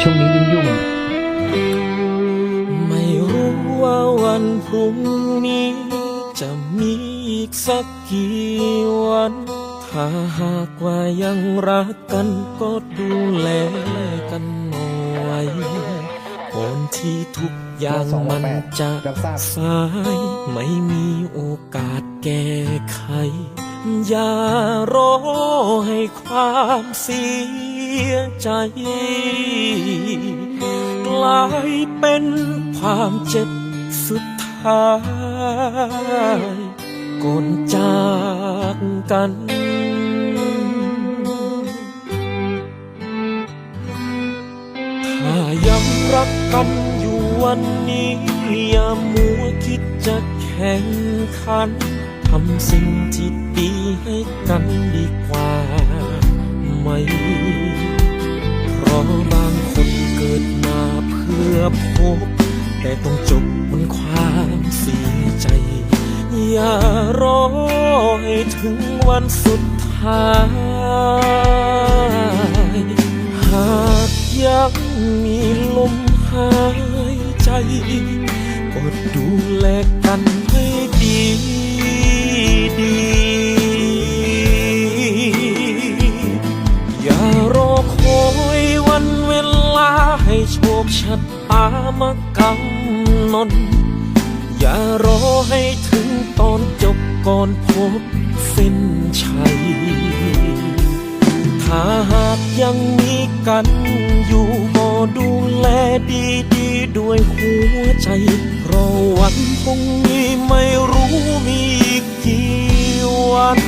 ช่วงนี้ยุ่งไม่รู้ว่าวันพรุ่งนี้ จะมีอีกสักกี่วัน ถ้าหากว่ายังรักกันก็ดูแลกันหน่อยก่อนที่ทุกอย่างมันจะสาย ไม่มีโอกาสแก้ไข อย่ารอให้ความเสียใจ กลายเป็นความเจ็บสุดท้ายก่อนจากกันถ้ายังรักกันอยู่วันนี้ อย่ามัวคิดจะแข่งขันำสิ่งที่ดีให้กันดีกว่าไหม เพราะบางคนเกิดมาเพื่อพบ แต่ต้องจบบนความเสียใจ อย่ารอให้ถึงวันสุดท้าย หากยังมีลมหายใจ ก็ดูแลกันามากำหนดอย่ารอให้ถึงตอนจบก่อนพบเส้นชัย ถ้าหากยังมีกันอยู่ก็ดูแลดีดีด้วยหัวใจ เพราะวันพรุ่งนี้ไม่รู้มีอีกกี่วัน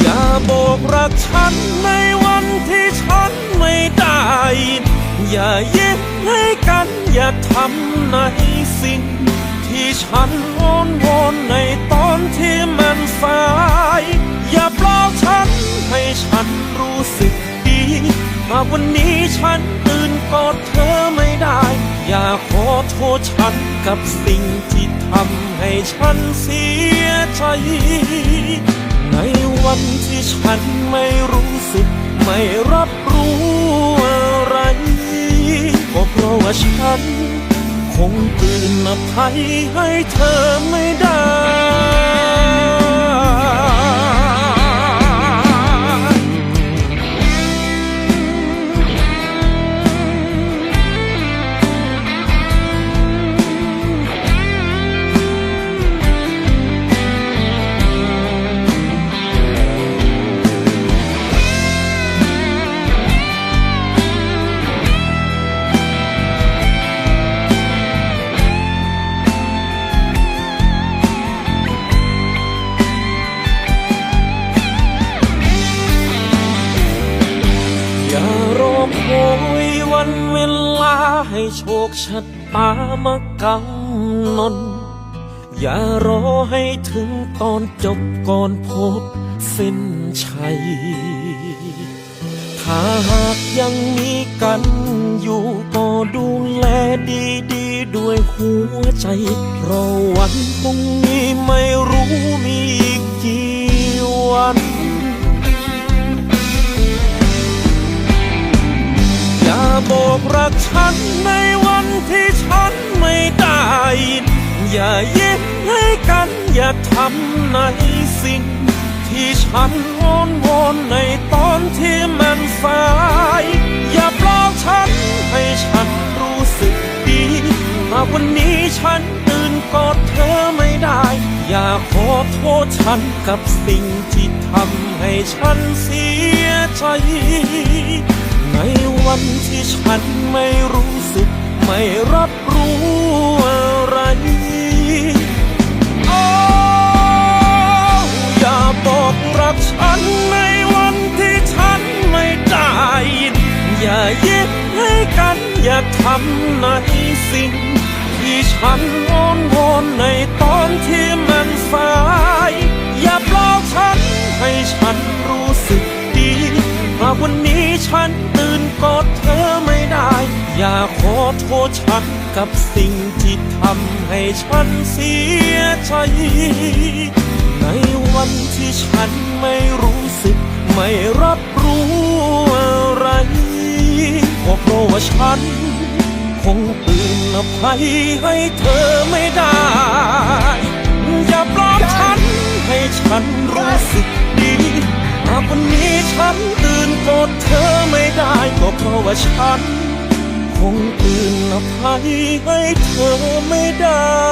อย่าบอกรักฉันใน อย่าเยิ้มให้กันอย่าทำในสิ่ง ที่ฉันอ้อนวอนในตอนที่มันสาย อย่าปลอบฉันให้ฉันรู้สึกดีหากวันนี้ฉันตื่นกอดเธอไม่ได้ อย่าขอโทษฉันกับสิ่งที่ทำให้ฉันเสียใจ ในวันที่ฉันไม่รู้สึกไม่รับรู้ ก็เพราะว่าฉัน คงตื่นอภัยให้เธอไม่ได้ ให้โชคชะตามากำหนดอย่ารอให้ถึงตอนจบก่อนพบเส้นชัย ถ้าหากยังมีกันอยู่ก็ดูแลดีดีด้วยหัวใจ เพราะวันพรุ่งนี้ไม่รู้มีอีกกี่วันอย่าบอกรัก ในวันที่ฉันไม่ได้ยินอย่ายิ้มให้กันอย่าทำในสิ่ง ที่ฉันอ้อนวอนในตอนที่มันสาย อย่าปลอบฉันให้ฉันรู้สึกดีหาวันนี้ฉันตื่นกอดเธอไม่ได้ อย่าขอโทษฉันกับสิ่งที่ทำให้ฉันเสียใจ ในวันที่ฉันไม่รู้สึก ไม่รับรู้อะไร โอ้อย่าบอกรักฉันในวันที่ฉันไม่ได้ยิน อย่ายิ้มให้กัน อย่าทำในสิ่ง ที่ฉันอ้อนวอนในตอนที่มันสาย อย่าปลอบฉันให้ฉันรู้สึกดีหากวันนี้ฉันตื่ อโทษฉันกับสิ่งที่ทำให้ฉันเสียใจ ในวันที่ฉันไม่รู้สึก ไม่รับรู้อะไรก็เพราะว่าฉัน คงตื่นอภัยให้เธอไม่ได้ อย่าปลอบฉันให้ฉันรู้สึกดีหากวันนี้ฉันตื่นกอดเธอไม่ได้ก็เพราะว่าฉัน คงตื่นอภัยให้เธอไม่ได้